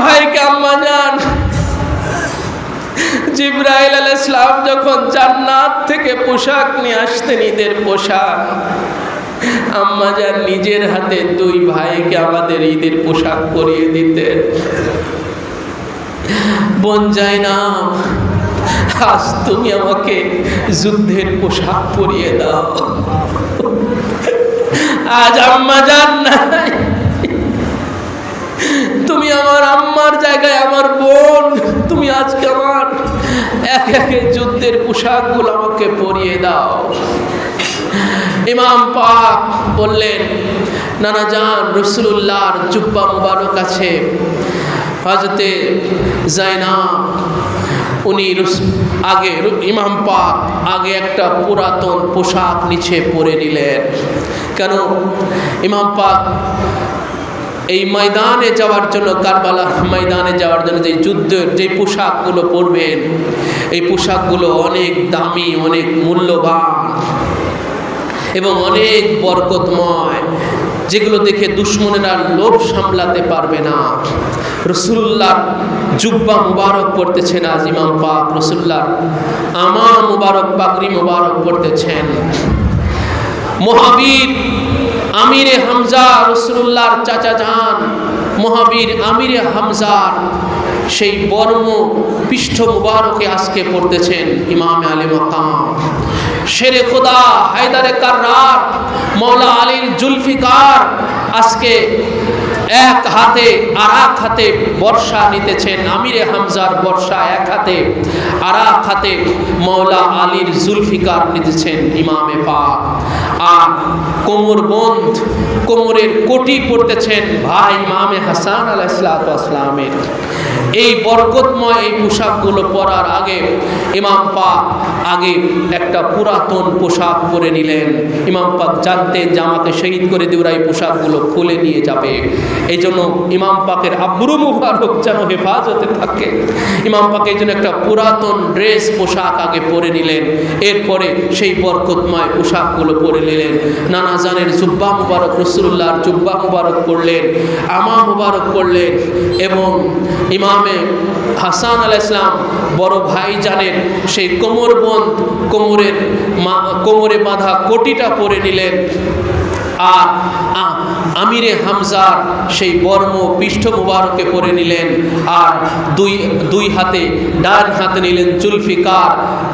ভাইকে আম্মা যান। জিব্রাইল আল ইসলাম যখন জান্নাত থেকে পোশাক নিয়ে আসতেন, ঈদের পোশাক। আম্মা যান নিজের হাতে দুই ভাইকে আমাদের ঈদের পোশাক পরিয়ে দিতেন। বোন যায় না আজ তুমি আমাকে যুদ্ধের পোশাক পরিয়ে দাও। আজ আম্মা যান নাই। আমার আম্মার জায়গায় আমার বোন, তুমি আজকে আমার এক একে যুদ্ধের পোশাকগুলো আমাকে পরিয়ে দাও। ইমাম পাক বললেন, নানা যান রসুল্লাহর জুব্বা মুবারক আছে। হজরতে জাইনাব উনি আগে ইমাম পাক আগে একটা পুরাতন পোশাক নিচে পরে নিলেন। কেন? ইমাম পাক এই ময়দানে যাওয়ার জন্য, কারবালার ময়দানে যাওয়ার জন্য যে যুদ্ধের যে পোশাকগুলো পরবেন, এই পোশাকগুলো অনেক দামি, অনেক মূল্যবান এবং অনেক বরকতময়, যেগুলো দেখে দুশ্মনেরা লোভ সামলাতে পারবে না। রসুল্লাহ জুব্বা মুবারক পড়তেছেন আজ ইমাম পাক রসুল্লাহ আমা মুবারক পাগড়ি মুবারক পড়তেছেন। মহাবীর আমিরে হামজা রসুল্লাহর চাচা যান মহাবীর আমিরে হামজার সেই বর্ম পৃষ্ঠ মুবারকে আজকে পড়তেছেন ইমাম আলী মাকাম। শেরে খোদা, হায়দারে কার্রার মৌলা আলীর জুলফিকার আজকে এক হাতে আর এক হাতে বর্ষা নিতেছেন আমিরে হামজার বর্ষা এক হাতে আর এক হাতে মৌলা আলীর জুলফিকার নিতেছেন ইমামে পাক। আর কোমর বন্ধ, কোমরের কোটি পড়তেছেন ভাই ইমামে হাসান আলাইসালামের এই বরকতময় এই পোশাকগুলো পরার আগে ইমাম পাক আগে একটা পুরাতন পোশাক পরে নিলেন। ইমাম পাক জানতেন যে আমাকে শহীদ করে দেওয়ার এই পোশাকগুলো খুলে নিয়ে যাবে। এই জন্য ইমাম পাকের আব্রু মুবারক যেন হেফাজতে থাকে। ইমাম পাক এই জন্য একটা পুরাতন ড্রেস পোশাক আগে পরে নিলেন। এরপরে সেই বরকতময় পোশাকগুলো পরে নিলেন। নানা জানের জুব্বা মুবারক রসুল্লাহর জুব্বা মুবারক পড়লেন আমা মুবারক পড়লেন এবং ইমামে হাসান আল ইসলাম বড় ভাই জানের সেই কোমর বন্ধ, কোমরের কোমরে বাঁধা কোটিটা পরে নিলেন। আর আমিরে হামজার সেই বর্ম পৃষ্ঠ মুবারকে পরে নিলেন আর দুই দুই হাতে ডান হাতে নিলেন চুলফিকার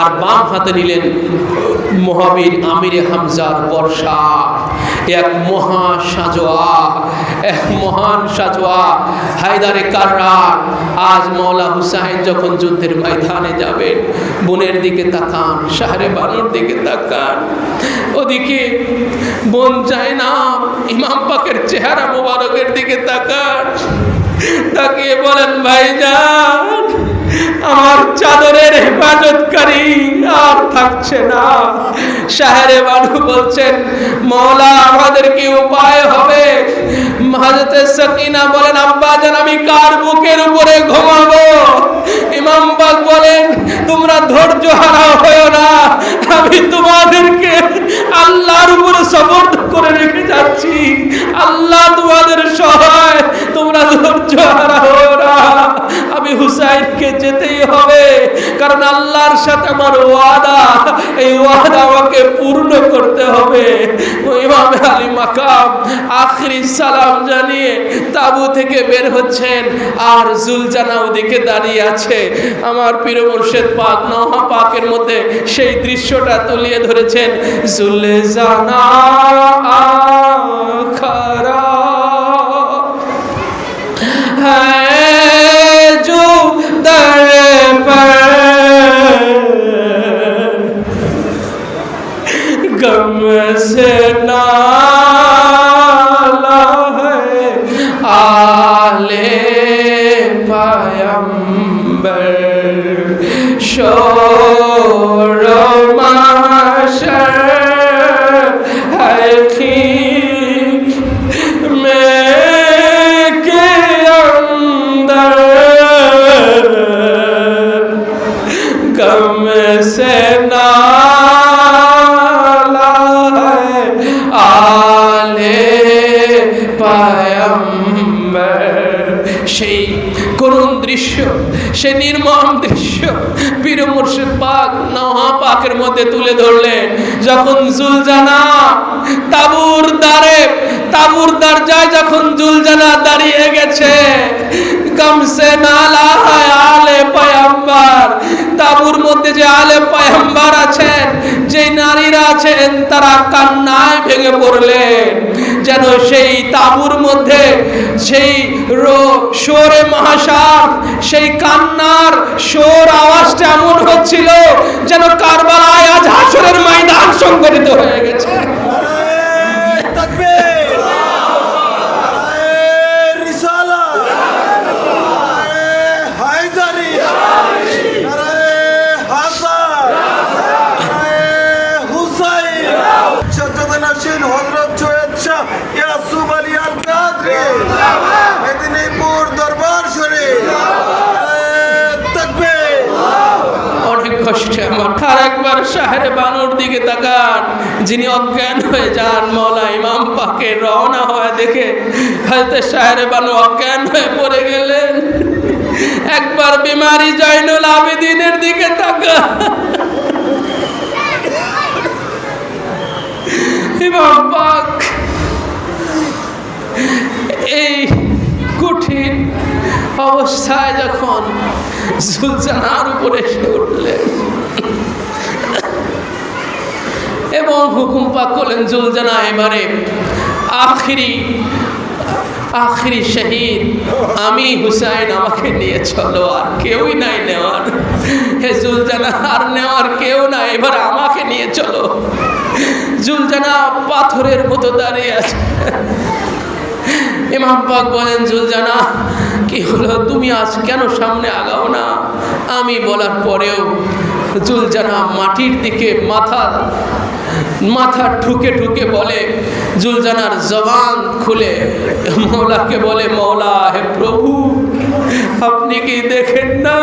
আর বাম হাতে নিলেন মহাবীর আমিরে হামজার বর্ষা। এক মহা সাজোয়া। মহান সাজোয়া হায়দারে কার্রার আজ মৌলা হুসাইন যখন যুদ্ধের ময়দানে যাবেন, বোনের দিকে তাকান, শাহরে বানুর দিকে তাকান। ওদিকে বোন যায় না, ইমাম পাকের চেহারা মোবারকের দিকে তাকান। তাকিয়ে বলেন, ভাইজান, আমার চাদরের হেফাজতকারী আর থাকছে না। শাহরে বানু বলছেন মৌলা আমাদের কি উপায় হবে? হাজতে সকিনা বলেন আব্বা জান আমি কার বুকের উপরে ঘুমাবো? ইমাম পাক বলেন, তোমরা ধৈর্য হারা হয়েও না। আমি তোমাদেরকে আল্লাহর উপরে সমর্থ করে রেখে যাচ্ছি। আল্লাহ তোমাদের সহায়, তোমরা ধৈর্য হারা হয়েও না। আমি হুসাইনকে যেতেই হবে, কারণ আল্লাহর সাথে আমার ওয়াদা, এই ওয়াদা আমাকে পূর্ণ করতে হবে। ইমাম আলী মাকাম, আখরি সালাম জানিয়ে তাবু থেকে বের হচ্ছেন, আর জুলজানা ওদিকে দাঁড়িয়ে আছে। আমার প্রিয় মুর্শেদ পাক নওহা পাকের মধ্যে সেই দৃশ্যটা তুলিয়ে ধরেছেন জুলে জানা খারা হ্যাঁ গম সেই নির্মম দৃশ্য। বীর মুর্শিদ পাক নহা পাকের মধ্যে তুলে ধরলেন। যখন জুলজানা তাবুর দ্বারে, তাবুর দরজায় যখন জুলজানা দাঁড়িয়ে গেছে, কমসে নালা হয় আলে পয়ম্বার তাবুর মধ্যে যে আলে পয়ম্বার আছেন, যে নারীরা আছেন, তারা কান্নায় ভেঙে পড়লেন। যেন সেই তাবুর মধ্যে, সেই সোরে মহাসাপ, সেই কান্নার সোর আওয়াজটা এমন হচ্ছিল যেন কারবালায় আজ হাসরের ময়দান সংগঠিত হয়ে গেছে। মেদিনীপুর দরবার শরীফ। অনেক কষ্টে আমার আর একবার শাহরে বানুর দিকে তাকান যিনি অজ্ঞান হয়ে যান মৌলা ইমাম পাকে রওনা হয়ে দেখে হয়তো শাহরে বানু অজ্ঞান হয়ে পড়ে গেলেন। একবার বিমারি জয়নুল আবেদিনের দিকে তাকা অবস্থায় যখন সুলতানার উপরে এসে উঠলেন। এবং হুকুম পাক করলেন জুলজানা এবারে আখিরি আখিরি শহীদ, আমি হুসাইন আমাকে নিয়ে চলো, আর কেউই নাই নেওয়ার। হে জুলজানা আর নেওয়ার কেউ নাই, এবার আমাকে নিয়ে চলো। জুলজানা পাথরের মতো দাঁড়িয়ে আছে। ইমাম পাক বলেন, জুলজানা, কি হলো? তুমি আজ কেন সামনে আগাও না? আমি বলার পরেও জুলজানা মাটির দিকে মাথা মাথা ঠুকে ঠুকে বলে, জুলজানার জবান খুলে, মৌলাকে বলে, মৌলা, হে প্রভু, আপনি কি দেখেন না?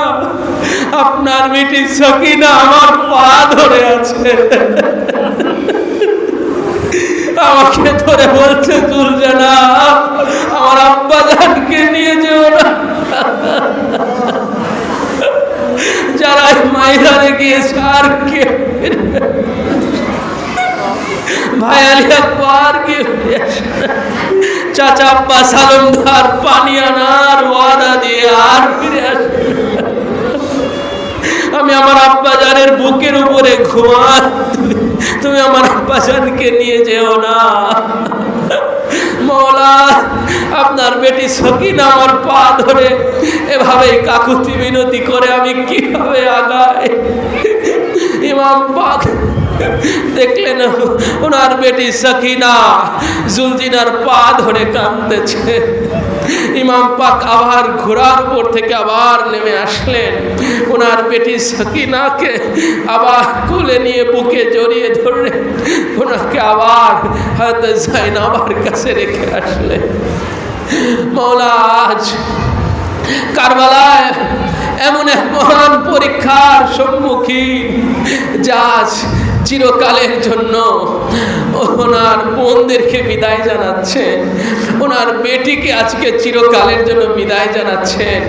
আপনার মিটি সকিনা আমার পা ধরে আছে। আমাকে ধরে বলছে দুর্জনা আমার আব্বা জানকে নিয়ে যেও না। যারা মাইরানে গিয়েছে আর কে? ভাই আলী কে চাচা আব্বা, সালমদার, পানি আনার, ওয়াদা দিয়ে আর ফিরে আসবে। আমি আমার আব্বা জানের বুকের উপরে ঘুমান তুমি আমার আব্বা জানকে নিয়ে যেও না। মৌলা, আপনার বেটি সকিনা আমার পা ধরে এভাবে কাকুতি বিনতি করে আমি কীভাবে আগাই? ইমাম পাক দেখলেন ওনার বেটি সকিনা জুলজিনার পা ধরে কাঁদতেছে। ইমাম পাক আবার ঘোড়ার উপর থেকে আবার নেমে আসলেন। ওনার বেটি সকিনাকে আবার কোলে নিয়ে বুকে জড়িয়ে ধরে ওনাকে আবার হয়তো জাইনাবার কাছে রেখে আসলেন। মৌলা আজ কারবালায় এমন এক মহান পরীক্ষার সম্মুখীন। যা চিরকালের জন্য ওনার বোনদেরকে বিদায় জানাচ্ছেন ওনার বেটিকে আজকে চিরকালের জন্য বিদায় জানাচ্ছেন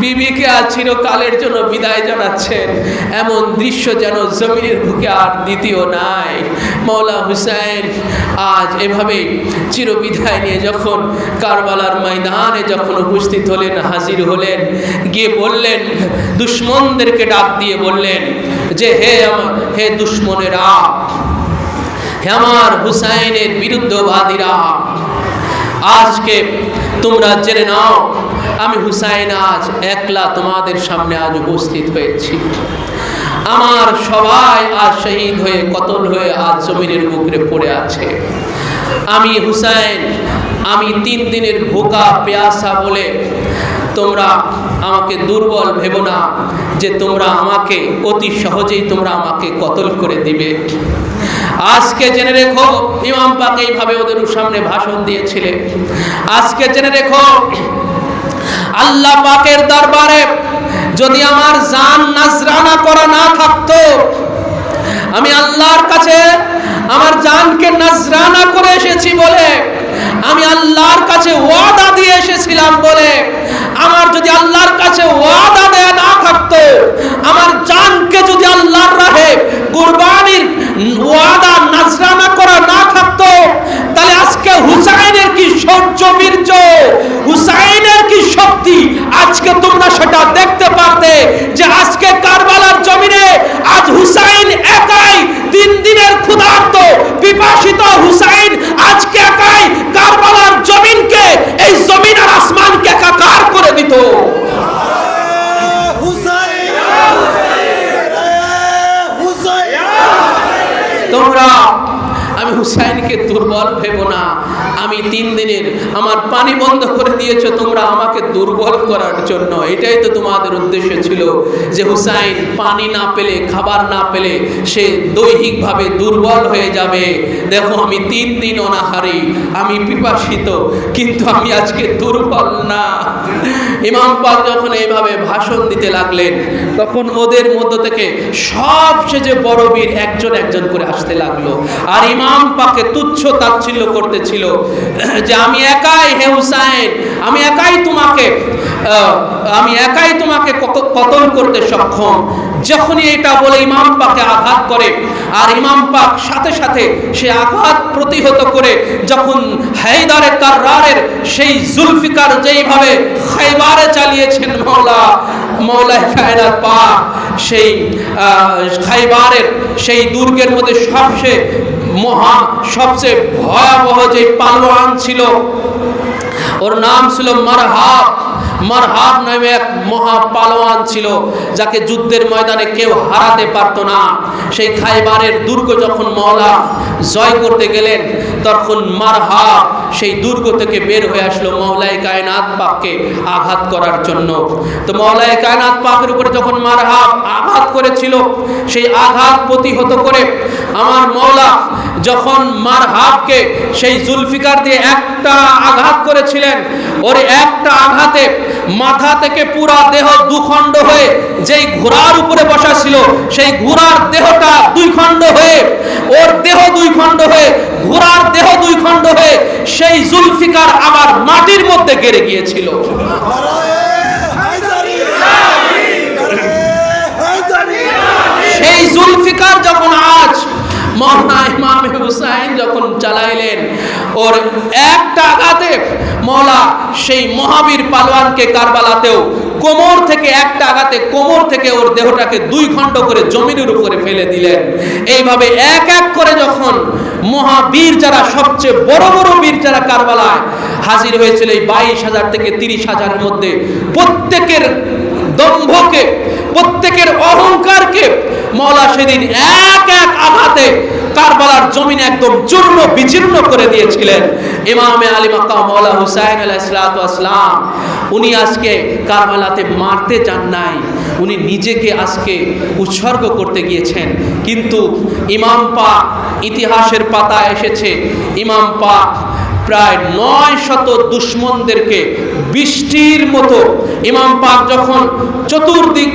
বিবিকে আজ চিরকালের জন্য বিদায় জানাচ্ছেন এমন দৃশ্য যেন জমিনের বুকে আর দ্বিতীয় নাই। মৌলা হুসাইন আজ এভাবে চিরবিদায় নিয়ে যখন কারবালার ময়দানে যখন উপস্থিত হলেন, হাজির হলেন, গিয়ে বললেন, দুশ্মনদেরকে ডাক দিয়ে বললেন যে হে আমার, হে দুশ্মনেরা, হে আমার হুসাইনের বিরুদ্ধবাদীরা, আজকে তোমরা জেনে নাও, আমি হুসাইন আজ একলা তোমাদের সামনে আজ উপস্থিত হয়েছি। আমার সবাই আজ শহীদ হয়ে, কতল হয়ে আজ জমিনের বুকরে পড়ে আছে। আমি হুসাইন, আমি তিন দিনের ভোকা, পেয়াসা বলে তোমরা আমাকে দুর্বল ভেবো না যে তোমরা আমাকে অতি সহজেই তোমরা আমাকে কতল করে দিবে। আজকে জেনে রেখো, ইমাম পাক এইভাবে ওদের সামনে ভাষণ দিয়েছিলে। আজকে জেনে রেখো, আল্লাহ পাকের দরবারে যদি আমার জান নাজরানা করা না থাকতো, আমি আল্লাহর কাছে আমার জানকে নাজরানা করে এসেছি বলে, আমি আল্লাহর কাছে ওয়াদা দিয়ে এসেছিলাম বলে আমার যদি আল্লাহর কাছে ওয়াদা দেয়া না থাকতো, আমার জানকে যদি আল্লাহর রাহে কুরবানির ওয়াদা নাজরানা তোমরা হুসাইনকে দুর্বল ভেবো না। আমি তিন দিনের আমার পানি বন্ধ করে দিয়েছ, তোমরা আমাকে দুর্বল করার জন্য। এটাই তো তোমাদের উদ্দেশ্য ছিল যে হুসাইন পানি না পেলে, খাবার না পেলে সে দৈহিকভাবে দুর্বল হয়ে যাবে। দেখো, আমি তিন দিন অনাহারি, আমি পিপাসিত, কিন্তু আমি আজকে দুর্বল না। ইমাম পাক যখন এইভাবে ভাষণ দিতে লাগলেন, তখন ওদের মধ্য থেকে সবচেয়ে যে বড় বীর একজন একজন করে আসতে লাগল। আর ইমাম পাকে তুচ্ছ তাচ্ছিল্য করতেছিল, যে আমি একাই হে হুসাইন, আমি একাই তোমাকে আমি একাই তোমাকে কতল করতে সক্ষম। যখনই এটা বলে ইমাম পাকে আঘাত করে, আর ইমাম পাক সাথে সাথে সে আঘাত প্রতিহত করে, যখন হায়দারে কার্রারের সেই জুলফিকার যেইভাবে খাইবারে চালিয়েছেন মৌলা মৌলা কায়নাত পাক, সেই খাইবারের সেই দুর্গের মধ্যে সবচেয়ে মহা, সবচেয়ে ভয়াবহ যে পালোয়ান ছিল, ওর নাম ছিল মারহাব। মারহাব নামে এক মহা পালোয়ান ছিল, যাকে যুদ্ধের ময়দানে কেউ হারাতে পারত না। সেই খাইবারের দুর্গ যখন মওলা জয় করতে গেলেন। তখন মারহাব সেই দুর্গ থেকে বের হয়ে আসলো মৌলাই কায়নাত পাককে আঘাত করার জন্য। তো মৌলাই কায়নাত পাকের উপরে যখন মারহাব আঘাত করেছিল, সেই আঘাত প্রতিহত করে আমার মৌলা যখন মারহাবকে সেই জুলফিকার দিয়ে একটা আঘাত করেছিলেন, ওর একটা আঘাতে মাথা থেকে পুরা দেহ দুখণ্ড হয়ে যেই ঘোড়ার উপরে বসা ছিল, সেই ঘোড়ার দেহটা দুই খণ্ড হয়ে ওর দেহ দুই খণ্ড হয়ে, ঘোড়ার দেহ দুই খণ্ড হয়ে, সেই জুলফিকার আবার মাটির মধ্যে গেড়ে গিয়েছিল। সেই জুলফিকার যখন আজ মৌলানা ইমাম হুসাইন যখন চালাইলেন, ওর একটা আঘাতে মৌলা সেই মহাবীর পালোয়ানকে কারবালাতেও কোমর থেকে একটা আঘাতে কোমর থেকে ওর দেহটাকে দুই খণ্ড করে জমিনের উপরে ফেলে দিলেন এইভাবে এক এক করে যখন মহাবীর যারা, সবচেয়ে বড় বড় বীর যারা কারবালায় হাজির হয়েছিল এই বাইশ হাজার থেকে তিরিশ হাজারের মধ্যে, প্রত্যেকের দম্ভকে, প্রত্যেকের অহংকারকে মৌলা সেদিন এক এক আঘাতে কারবালার জমিন একদম চূর্ণ বিচীর্ণ করে দিয়েছিলেন। ইমামে আলী মাক্কা মৌলা হুসাইন আলাইসালাম উনি আজকে কারবালাতে মারতে চান নাই। উনি নিজেকে আজকে উৎসর্গ করতে গিয়েছেন। কিন্তু ইমাম পাক ইতিহাসের পাতায় এসেছে, ইমাম পাক প্রায় নয় শত দুশ্মনদেরকে বৃষ্টির মতো, ইমাম পাক যখন চতুর্দিক